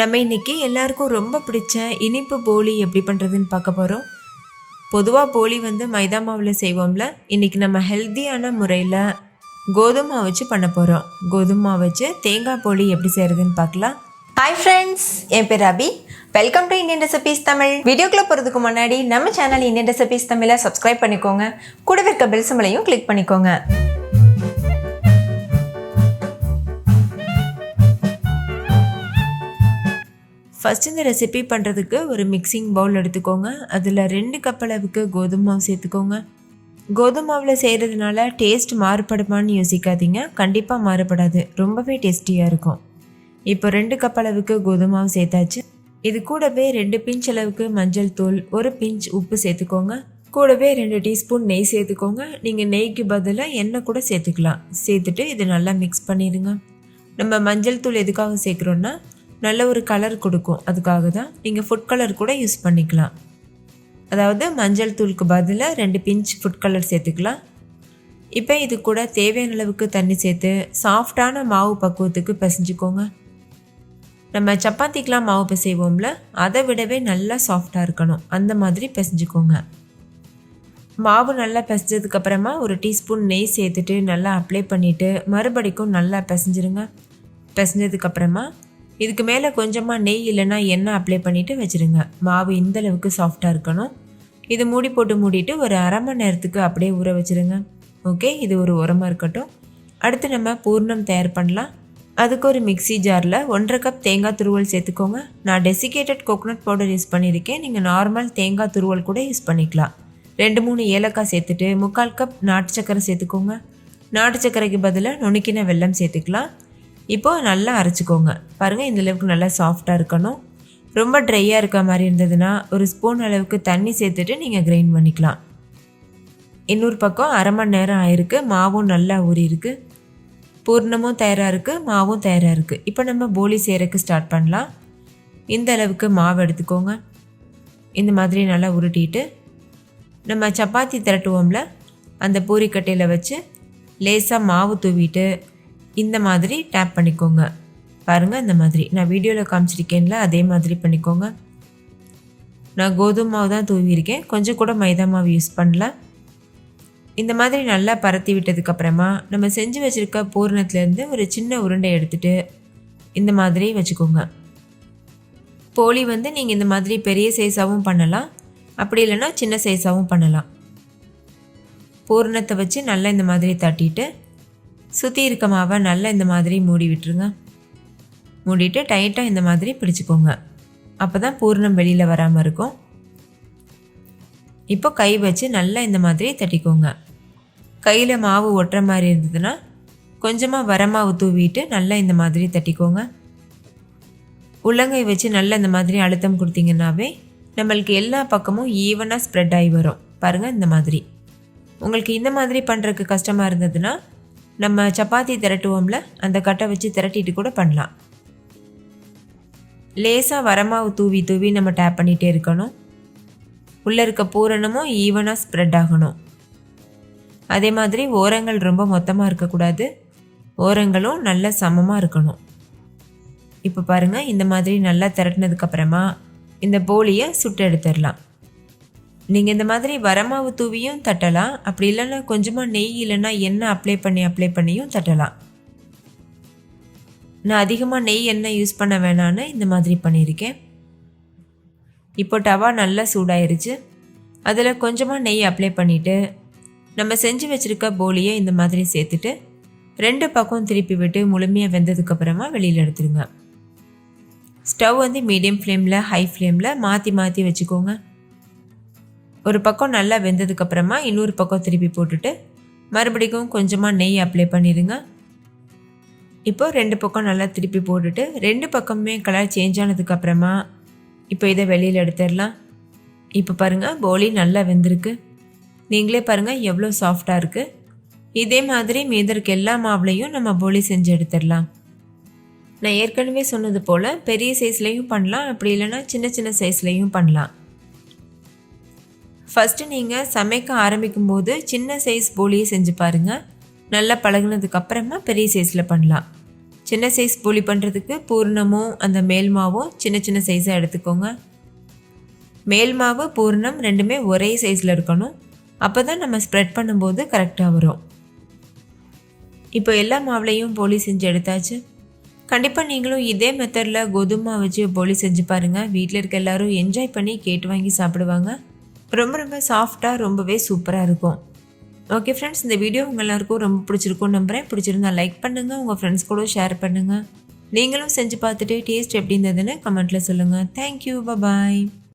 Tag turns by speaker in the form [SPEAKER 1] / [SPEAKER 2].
[SPEAKER 1] நம்ம இன்றைக்கி எல்லாருக்கும் ரொம்ப பிடிச்ச இனிப்பு போலி எப்படி பண்ணுறதுன்னு பார்க்க போகிறோம் பொதுவாக போலி வந்து மைதா மாவில் செய்வோம்ல. இன்றைக்கி நம்ம ஹெல்த்தியான முறையில் கோதுமை வச்சு பண்ண போகிறோம் கோதுமை வச்சு தேங்காய் போலி எப்படி செய்கிறதுன்னு பார்க்கலாம்.
[SPEAKER 2] ஹாய் ஃப்ரெண்ட்ஸ் என் பேர் Abi welcome to Indian recipes Tamil வீடியோக்குள்ளே போகிறதுக்கு முன்னாடி நம்ம சேனல் இந்தியன் ரெசிபீஸ் தமிழை சப்ஸ்கிரைப் பண்ணிக்கோங்க. கூடவே இருக்க பெல் சிம்பளையும் கிளிக் பண்ணிக்கோங்க.
[SPEAKER 1] ஃபஸ்ட் இந்த ரெசிபி பண்ணுறதுக்கு ஒரு மிக்சிங் பவுல் எடுத்துக்கோங்க. அதில் ரெண்டு கப் அளவுக்கு கோதுமை மாவு சேர்த்துக்கோங்க. கோதுமை மாவில் செய்கிறதுனால டேஸ்ட் மாறுபடுமான்னு யோசிக்காதீங்க. கண்டிப்பாக மாறுபடாது. ரொம்பவே டேஸ்டியாக இருக்கும். இப்போ ரெண்டு கப் அளவுக்கு கோதுமை மாவு சேர்த்தாச்சு. இது கூடவே ரெண்டு பிஞ்ச் அளவுக்கு மஞ்சள் தூள் ஒரு பிஞ்ச் உப்பு சேர்த்துக்கோங்க. கூடவே ரெண்டு டீஸ்பூன் நெய் சேர்த்துக்கோங்க. நீங்கள் நெய்க்கு பதிலாக எண்ணெய் கூட சேர்த்துக்கலாம். சேர்த்துட்டு இது நல்லா மிக்ஸ் பண்ணிடுங்க. நம்ம மஞ்சள் தூள் எதுக்காக சேர்க்குறோன்னா நல்ல ஒரு கலர் கொடுக்கும். அதுக்காக தான் நீங்கள் ஃபுட் கலர் கூட யூஸ் பண்ணிக்கலாம். அதாவது மஞ்சள் தூளுக்கு பதிலாக ரெண்டு பிஞ்ச் ஃபுட் கலர் சேர்த்துக்கலாம். இப்போ இது கூட தேவையான அளவுக்கு தண்ணி சேர்த்து சாஃப்டான மாவு பக்குவத்துக்கு பிசைஞ்சுக்கோங்க. நம்ம சப்பாத்திக்கெலாம் மாவு பிசைவோம்ல அதை விடவே நல்லா சாஃப்டாக இருக்கணும். அந்த மாதிரி பிசைஞ்சுக்கோங்க. மாவு நல்லா பிசைஞ்சதுக்கப்புறமா ஒரு டீஸ்பூன் நெய் சேர்த்துட்டு நல்லா அப்ளை பண்ணிவிட்டு மறுபடிக்கும் நல்லா பிசைஞ்சிருங்க. பிசைஞ்சதுக்கப்புறமா இதுக்கு மேலே கொஞ்சமாக நெய் இல்லைன்னா எண்ணெய் அப்ளை பண்ணிவிட்டு வச்சுருங்க. மாவு இந்தளவுக்கு சாஃப்டாக இருக்கணும். இது மூடி போட்டு மூடிட்டு ஒரு அரை மணி நேரத்துக்கு அப்படியே ஊற வச்சுருங்க. ஓகே இது ஒரு உரமாக இருக்கட்டும். அடுத்து நம்ம பூர்ணம் தயார் பண்ணலாம். அதுக்கு ஒரு மிக்ஸி ஜாரில் ஒன்றரை கப் தேங்காய் துருவல் சேர்த்துக்கோங்க. நான் டெசிகேட்டட் கோகோனட் பவுடர் யூஸ் பண்ணியிருக்கேன் நீங்கள் நார்மல் தேங்காய் துருவல் கூட யூஸ் பண்ணிக்கலாம். ரெண்டு மூணு ஏலக்காய் சேர்த்துட்டு முக்கால் கப் நாட்டு சக்கரை சேர்த்துக்கோங்க. நாட்டு சக்கரைக்கு பதிலாக நுணுக்கின வெல்லம் சேர்த்துக்கலாம். இப்போ நல்லா அரைச்சிக்கோங்க. பாருங்கள் இந்த அளவுக்கு நல்லா சாஃப்டாக இருக்கணும். ரொம்ப ட்ரையாக இருக்க மாதிரி இருந்ததுன்னா ஒரு ஸ்பூன் அளவுக்கு தண்ணி சேர்த்துட்டு நீங்கள் கிரைண்ட் பண்ணிக்கலாம். இன்னொரு பக்கம் அரை மணி நேரம் ஆயிருக்கு. மாவும் நல்லா ஊறியிருக்கு பூர்ணமும் தயாராக இருக்குது மாவும் தயாராக இருக்குது இப்போ நம்ம போலி செய்கிறதுக்கு ஸ்டார்ட் பண்ணலாம். இந்த அளவுக்கு மாவு எடுத்துக்கோங்க. இந்த மாதிரி நல்லா உருட்டிட்டு நம்ம சப்பாத்தி திரட்டுவோம்ல அந்த பூரிக்கட்டையில் வச்சு லேசாக மாவு தூவிட்டு இந்த மாதிரி டேப் பண்ணிக்கோங்க. பாருங்கள் இந்த மாதிரி. நான் வீடியோவில் காமிச்சிருக்கேன்ல அதே மாதிரி பண்ணிக்கோங்க. நான் கோதுமை மாவு தான் தூவியிருக்கேன். கொஞ்சம் கூட மைதா மாவு யூஸ் பண்ணல. இந்த மாதிரி நல்லா பரத்தி விட்டதுக்கப்புறமா நம்ம செஞ்சு வச்சுருக்க பூரணத்துலேருந்து ஒரு சின்ன உருண்டை எடுத்துகிட்டு இந்த மாதிரி வச்சுக்கோங்க. போலி வந்து நீங்கள் இந்த மாதிரி பெரிய சைஸாகவும் பண்ணலாம். அப்படி இல்லைன்னா சின்ன சைஸாகவும் பண்ணலாம். பூரணத்தை வச்சு நல்லா இந்த மாதிரி தட்டிட்டு சுற்றி இருக்க மாவை நல்லா இந்த மாதிரி மூடி விட்டுருங்க. மூடிட்டு டைட்டாக இந்த மாதிரி பிடிச்சிக்கோங்க. அப்போ தான் பூர்ணம் வெளியில் வராமல் இருக்கும். இப்போ கை வச்சு நல்லா இந்த மாதிரி தட்டிக்கோங்க. கையில் மாவு ஒட்டுற மாதிரி இருந்ததுன்னா கொஞ்சமாக வரமாவு தூவிட்டு நல்லா இந்த மாதிரி தட்டிக்கோங்க. உள்ளங்கை வச்சு நல்லா இந்த மாதிரி அழுத்தம் கொடுத்தீங்கன்னாவே நம்மளுக்கு எல்லா பக்கமும் ஈவனாக ஸ்ப்ரெட் ஆகி வரும். பாருங்கள் இந்த மாதிரி. உங்களுக்கு இந்த மாதிரி பண்ணுறதுக்கு கஷ்டமாக இருந்ததுன்னா நம்ம சப்பாத்தி திரட்டுவோம்ல அந்த கட்டை வச்சு திரட்டிட்டு கூட பண்ணலாம். லேசாக வரமாவு தூவி தூவி நம்ம டேப் பண்ணிகிட்டே இருக்கணும். உள்ளே இருக்க பூரணமும் ஈவனாக ஸ்ப்ரெட் ஆகணும். அதே மாதிரி ஓரங்கள் ரொம்ப மொத்தமாக இருக்கக்கூடாது. ஓரங்களும் நல்ல சமமாக இருக்கணும். இப்போ பாருங்கள் இந்த மாதிரி நல்லா திரட்டினதுக்கப்புறமா இந்த போலியை சுட்டு எடுத்துடலாம். நீங்கள் இந்த மாதிரி வரமாவு தூவியும் தட்டலாம். அப்படி இல்லைன்னா கொஞ்சமாக நெய் இல்லைன்னா எண்ணெய் அப்ளை பண்ணி அப்ளை பண்ணியும் தட்டலாம். நான் அதிகமாக நெய் எண்ணெய் யூஸ் பண்ண வேணான்னு இந்த மாதிரி பண்ணியிருக்கேன். இப்போ டவா நல்லா சூடாயிருச்சு. அதில் கொஞ்சமாக நெய் அப்ளை பண்ணிவிட்டு நம்ம செஞ்சு வச்சுருக்க போலியை இந்த மாதிரி சேர்த்துட்டு ரெண்டு பக்கம் திருப்பி விட்டு முழுமையாக வெந்ததுக்கப்புறமா வெளியில் எடுத்துருங்க. ஸ்டவ் வந்து மீடியம் ஃப்ளேமில் ஹை ஃப்ளேமில் மாற்றி மாற்றி வச்சுக்கோங்க. ஒரு பக்கம் நல்லா வெந்ததுக்கப்புறமா இன்னொரு பக்கம் திருப்பி போட்டுட்டு மறுபடியும் கொஞ்சமாக நெய் அப்ளை பண்ணிடுங்க. இப்போது ரெண்டு பக்கம் நல்லா திருப்பி போட்டுட்டு ரெண்டு பக்கமுமே கலர் சேஞ்ச் ஆனதுக்கப்புறமா இப்போ இதை வெளியில் எடுத்துடலாம். இப்போ பாருங்கள் போலி நல்லா வெந்திருக்கு. நீங்களே பாருங்கள் எவ்வளோ சாஃப்டாக இருக்குது இதே மாதிரி மீதற்கு எல்லா மாவுலையும் நம்ம போலி செஞ்சு எடுத்துடலாம். நான் ஏற்கனவே சொன்னது போல் பெரிய சைஸ்லேயும் பண்ணலாம் அப்படி இல்லைன்னா சின்ன சின்ன சைஸ்லேயும் பண்ணலாம். ஃபஸ்ட்டு நீங்கள் சமைக்க ஆரம்பிக்கும் போது சின்ன சைஸ் போலியை செஞ்சு பாருங்கள் நல்லா பழகினதுக்கப்புறமா பெரிய சைஸில் பண்ணலாம். சின்ன சைஸ் போலி பண்ணுறதுக்கு பூர்ணமும் அந்த மேல் மாவும் சின்ன சின்ன சைஸாக எடுத்துக்கோங்க. மேல் மாவு பூர்ணம் ரெண்டுமே ஒரே சைஸில் இருக்கணும். அப்போ தான் நம்ம ஸ்ப்ரெட் பண்ணும்போது கரெக்டாக வரும். இப்போ எல்லா மாவுலையும் போலி செஞ்சு எடுத்தாச்சு. கண்டிப்பாக நீங்களும் இதே மெத்தடில் கோதுமை வச்சு போலி செஞ்சு பாருங்கள் வீட்டில் இருக்க எல்லாரும் என்ஜாய் பண்ணி கேட்டு வாங்கி சாப்பிடுவாங்க. ரொம்ப ரொம்ப சாஃப்டாக ரொம்பவே சூப்பராக இருக்கும். ஓகே ஃப்ரெண்ட்ஸ் இந்த வீடியோ உங்கள் எல்லாருக்கும் ரொம்ப பிடிச்சிருக்கும் நம்புகிறேன் பிடிச்சிருந்தா லைக் பண்ணுங்கள் உங்கள் ஃப்ரெண்ட்ஸ் கூட ஷேர் பண்ணுங்கள் நீங்களும் செஞ்சு பார்த்துட்டு டேஸ்ட் எப்படி இருந்ததுன்னு கமெண்ட்டில் சொல்லுங்கள் தேங்க்யூ பாய்